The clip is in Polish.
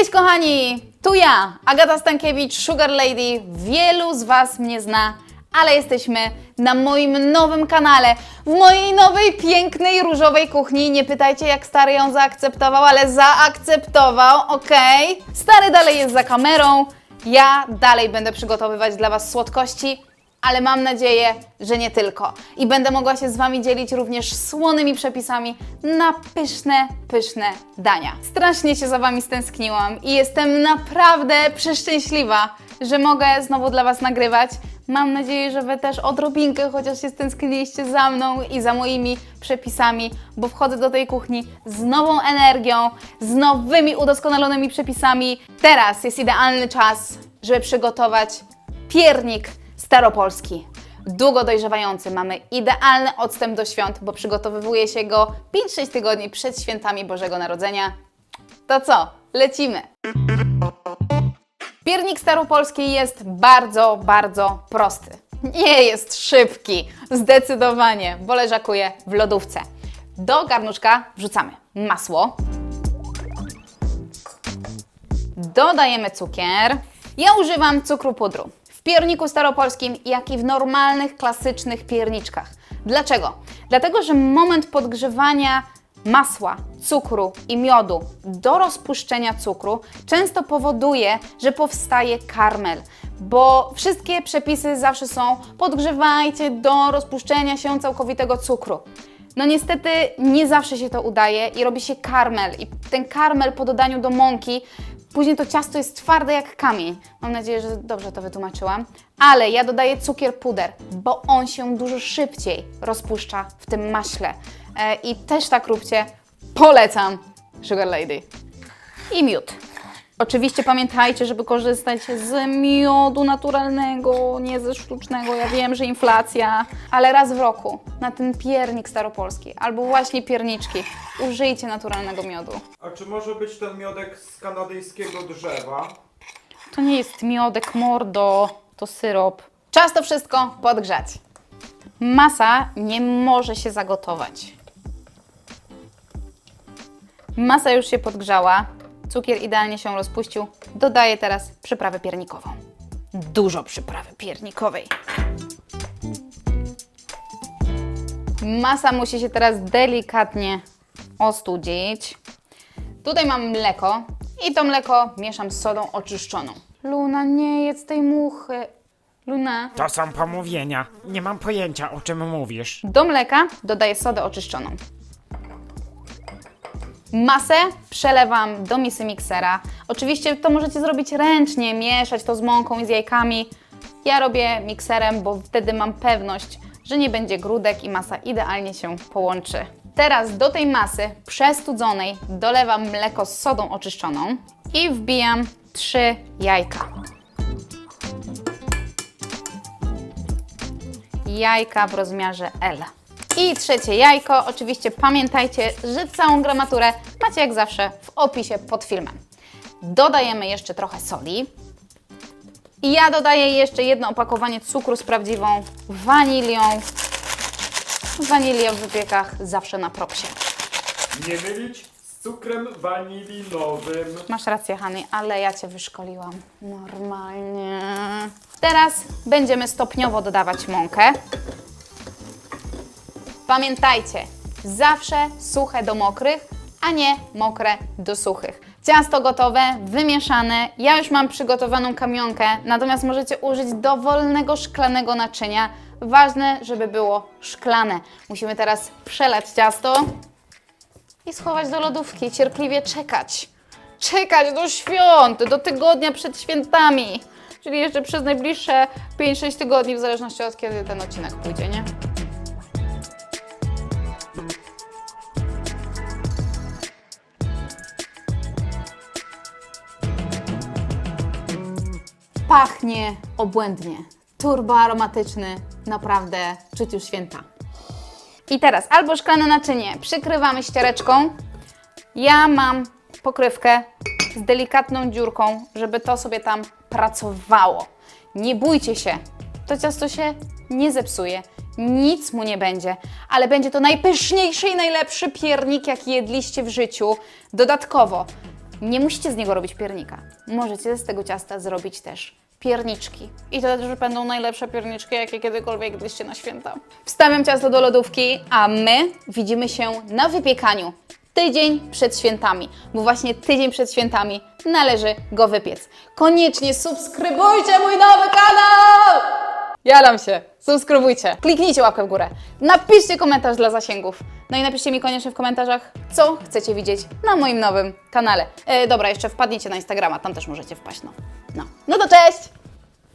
Cześć kochani, tu ja, Agata Stankiewicz, Sugar Lady. Wielu z Was mnie zna, ale jesteśmy na moim nowym kanale, w mojej nowej, pięknej, różowej kuchni. Nie pytajcie, jak stary ją zaakceptował, ale zaakceptował, ok? Stary dalej jest za kamerą, ja dalej będę przygotowywać dla Was słodkości, ale mam nadzieję, że nie tylko. I będę mogła się z Wami dzielić również słonymi przepisami na pyszne, pyszne dania. Strasznie się za Wami stęskniłam i jestem naprawdę przeszczęśliwa, że mogę znowu dla Was nagrywać. Mam nadzieję, że Wy też odrobinkę chociaż się stęskniliście za mną i za moimi przepisami, bo wchodzę do tej kuchni z nową energią, z nowymi udoskonalonymi przepisami. Teraz jest idealny czas, żeby przygotować piernik staropolski. Długo dojrzewający. Mamy idealny odstęp do świąt, bo przygotowywuje się go 5-6 tygodni przed świętami Bożego Narodzenia. To co? Lecimy! Piernik staropolski jest bardzo, bardzo prosty. Nie jest szybki, zdecydowanie, bo leżakuje w lodówce. Do garnuszka wrzucamy masło, dodajemy cukier. Ja używam cukru pudru w pierniku staropolskim, jak i w normalnych, klasycznych pierniczkach. Dlaczego? Dlatego, że moment podgrzewania masła, cukru i miodu do rozpuszczenia cukru często powoduje, że powstaje karmel, bo wszystkie przepisy zawsze są podgrzewajcie do rozpuszczenia się całkowitego cukru. No niestety nie zawsze się to udaje i robi się karmel i ten karmel po dodaniu do mąki Później to ciasto jest twarde jak kamień. Mam nadzieję, że dobrze to wytłumaczyłam. Ale ja dodaję cukier puder, bo on się dużo szybciej rozpuszcza w tym maśle. E, I też tak róbcie. Polecam Sugar Lady. I miód. Oczywiście pamiętajcie, żeby korzystać z miodu naturalnego, nie ze sztucznego. Ja wiem, że inflacja, ale raz w roku na ten piernik staropolski albo właśnie pierniczki użyjcie naturalnego miodu. A czy może być ten miodek z kanadyjskiego drzewa? To nie jest miodek, mordo, to syrop. Czas to wszystko podgrzać. Masa nie może się zagotować. Masa już się podgrzała, cukier idealnie się rozpuścił. Dodaję teraz przyprawę piernikową. Dużo przyprawy piernikowej. Masa musi się teraz delikatnie ostudzić. Tutaj mam mleko i to mleko mieszam z sodą oczyszczoną. Luna, nie jedz tej muchy. Luna. To są pomówienia. Nie mam pojęcia, o czym mówisz. Do mleka dodaję sodę oczyszczoną. Masę przelewam do misy miksera. Oczywiście to możecie zrobić ręcznie, mieszać to z mąką i z jajkami. Ja robię mikserem, bo wtedy mam pewność, że nie będzie grudek i masa idealnie się połączy. Teraz do tej masy przestudzonej dolewam mleko z sodą oczyszczoną i wbijam trzy jajka. Jajka w rozmiarze L. I trzecie jajko. Oczywiście pamiętajcie, że całą gramaturę macie jak zawsze w opisie pod filmem. Dodajemy jeszcze trochę soli. I ja dodaję jeszcze jedno opakowanie cukru z prawdziwą wanilią. Wanilia w wypiekach zawsze na propsie. Nie mylić z cukrem wanilinowym. Masz rację, Hany, ale ja Cię wyszkoliłam. Normalnie. Teraz będziemy stopniowo dodawać mąkę. Pamiętajcie, zawsze suche do mokrych, a nie mokre do suchych. Ciasto gotowe, wymieszane. Ja już mam przygotowaną kamionkę, natomiast możecie użyć dowolnego szklanego naczynia. Ważne, żeby było szklane. Musimy teraz przelać ciasto i schować do lodówki, cierpliwie czekać. Czekać do świąt, do tygodnia przed świętami. Czyli jeszcze przez najbliższe 5-6 tygodni, w zależności od kiedy ten odcinek pójdzie, nie? Pachnie obłędnie. Turbo aromatyczny, naprawdę czuć już święta. I teraz albo szklane naczynie przykrywamy ściereczką. Ja mam pokrywkę z delikatną dziurką, żeby to sobie tam pracowało. Nie bójcie się, to ciasto się nie zepsuje, nic mu nie będzie, ale będzie to najpyszniejszy i najlepszy piernik, jaki jedliście w życiu. Dodatkowo Nie musicie z niego robić piernika. Możecie z tego ciasta zrobić też pierniczki. I to też będą najlepsze pierniczki, jakie kiedykolwiek jedliście na święta. Wstawiam ciasto do lodówki, a my widzimy się na wypiekaniu tydzień przed świętami, bo właśnie tydzień przed świętami należy go wypiec. Koniecznie subskrybujcie mój nowy kanał! Jaram się, subskrybujcie, kliknijcie łapkę w górę, napiszcie komentarz dla zasięgów. No i napiszcie mi koniecznie w komentarzach, co chcecie widzieć na moim nowym kanale. E, dobra, jeszcze wpadnijcie na Instagrama, tam też możecie wpaść, no. No, no to cześć!